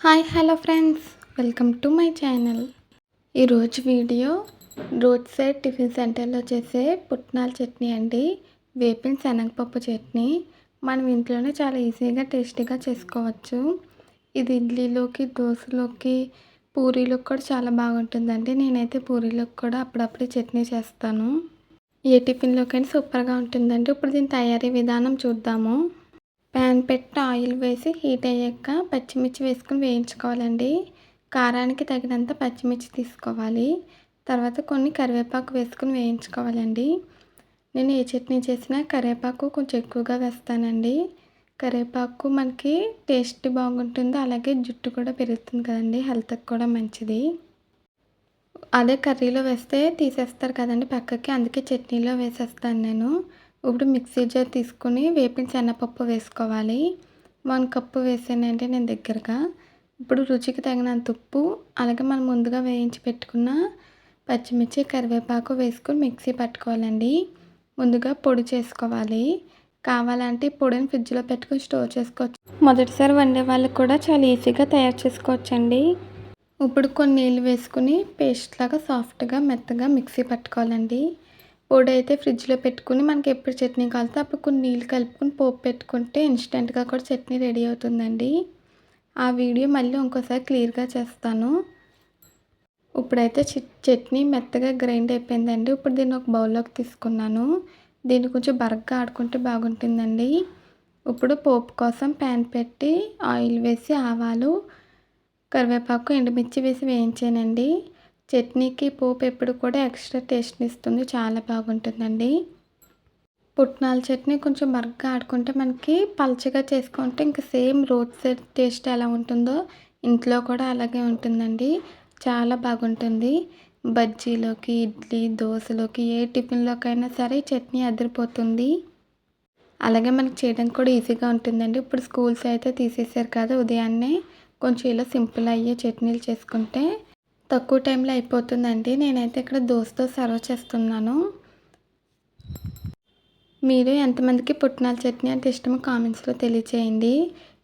Hi hello friends. Welcome to my channel. ఈరోజు video road side tiffin సెంటర్లో చేసే పుట్నాల చట్నీ అండి. వేపిన శనగపప్పు చట్నీ. మనం ఇంట్లోనే చాలా ఈజీగా టేస్టీగా చేసుకోవచ్చు. ఇది ఇడ్లీలోకి దోశలోకి పూరీలోకి కూడా చాలా బాగుంటుందండి. నేనైతే పూరీలోకి కూడా అప్పుడప్పుడు చట్నీ చేస్తాను. ఏ టిఫిన్లోకైనా సూపర్గా ఉంటుందండి. ఇప్పుడు దీని తయారీ విధానం చూద్దాము. ప్యాన్ పెట్టి ఆయిల్ వేసి హీట్ అయ్యాక పచ్చిమిర్చి వేసుకుని వేయించుకోవాలండి. కారానికి తగినంత పచ్చిమిర్చి తీసుకోవాలి. తర్వాత కొన్ని కరివేపాకు వేసుకుని వేయించుకోవాలండి. నేను ఏ చట్నీ చేసినా కరివేపాకు కొంచెం ఎక్కువగా వేస్తానండి. కరివేపాకు మనకి టేస్ట్ బాగుంటుంది అలాగే జుట్టు కూడా పెరుగుతుంది కదండి హెల్త్కి కూడా మంచిది. అదే కర్రీలో వేస్తే తీసేస్తారు కదండి పక్కకి అందుకే చట్నీలో వేసేస్తాను నేను. ఇప్పుడు మిక్సీ జార్ తీసుకుని వేపిన శనగపప్పు వేసుకోవాలి. వన్ కప్పు వేసానంటే నేను దగ్గరగా. ఇప్పుడు రుచికి తగినంత ఉప్పు అలాగే మనం ముందుగా వేయించి పెట్టుకున్న పచ్చిమిర్చి కరివేపాకు వేసుకుని మిక్సీ పట్టుకోవాలండి. ముందుగా పొడి చేసుకోవాలి. కావాలంటే పొడిని ఫ్రిడ్జ్లో పెట్టుకుని స్టోర్ చేసుకోవచ్చు. మొదటిసారి వండే వాళ్ళకి కూడా చాలా ఈజీగా తయారు చేసుకోవచ్చండి. ఇప్పుడు కొన్ని నీళ్ళు వేసుకుని పేస్ట్ లాగా సాఫ్ట్గా మెత్తగా మిక్సీ పట్టుకోవాలండి. పొడి అయితే ఫ్రిడ్జ్లో పెట్టుకుని మనకి ఎప్పుడు చట్నీ కాలితే అప్పుడు కొన్ని నీళ్ళు కలుపుకొని పోపు పెట్టుకుంటే ఇన్స్టెంట్గా కూడా చట్నీ రెడీ అవుతుందండి. ఆ వీడియో మళ్ళీ ఇంకోసారి క్లియర్గా చేస్తాను. ఇప్పుడైతే చట్నీ మెత్తగా గ్రైండ్ అయిపోయిందండి. ఇప్పుడు దీన్ని ఒక బౌల్లోకి తీసుకున్నాను. దీన్ని కొంచెం బరగ్గా ఆడుకుంటే బాగుంటుందండి. ఇప్పుడు పోపు కోసం ప్యాన్ పెట్టి ఆయిల్ వేసి ఆవాలు కరివేపాకు ఎండుమిర్చి వేసి వేయించానండి. చట్నీకి పోపు ఎప్పుడు కూడా ఎక్స్ట్రా టేస్ట్ని ఇస్తుంది. చాలా బాగుంటుందండి. పుట్నాల చట్నీ కొంచెం మరగ్గా ఆడుకుంటే మనకి పలచగా చేసుకుంటే ఇంకా సేమ్ రోడ్ సైడ్ టేస్ట్ ఎలా ఉంటుందో ఇంట్లో కూడా అలాగే ఉంటుందండి. చాలా బాగుంటుంది. బజ్జీలోకి ఇడ్లీ దోశలోకి ఏ టిఫిన్లోకైనా సరే చట్నీ అదిరిపోతుంది. అలాగే మనకి చేయడానికి కూడా ఈజీగా ఉంటుందండి. ఇప్పుడు స్కూల్స్ అయితే తీసేసారు కదా ఉదయాన్నే. కొంచెం ఇలా సింపుల్ అయ్యే చట్నీలు చేసుకుంటే తక్కువ టైంలో అయిపోతుందండి. నేనైతే ఇక్కడ దోశతో సర్వ్ చేస్తున్నాను. మీరు ఎంతమందికి పుట్నాల చట్నీ అంటే ఇష్టమో కామెంట్స్లో తెలియచేయండి.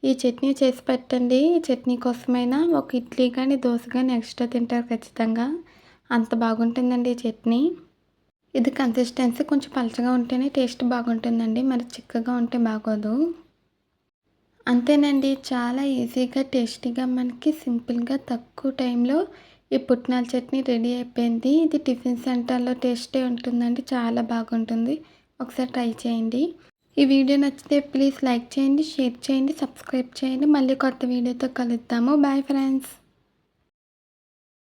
ఈ చట్నీ చేసి పెట్టండి. ఈ చట్నీ కోసమైనా ఒక ఇడ్లీ కానీ దోశ కానీ ఎక్స్ట్రా తింటారు ఖచ్చితంగా. అంత బాగుంటుందండి ఈ చట్నీ. ఇది కన్సిస్టెన్సీ కొంచెం పలచగా ఉంటేనే టేస్ట్ బాగుంటుందండి. మరి చిక్కగా ఉంటే బాగోదు. అంతేనండి. చాలా ఈజీగా టేస్టీగా మనకి సింపుల్గా తక్కువ టైంలో ఈ పుట్నాల చట్నీ రెడీ అయిపోయింది. ఇది టిఫిన్ సెంటర్లో టేస్టే ఉంటుందండి. చాలా బాగుంటుంది. ఒకసారి ట్రై చేయండి. ఈ వీడియో నచ్చితే ప్లీజ్ లైక్ చేయండి షేర్ చేయండి సబ్స్క్రైబ్ చేయండి. మళ్ళీ కొత్త వీడియోతో కలుద్దాము. Bye friends.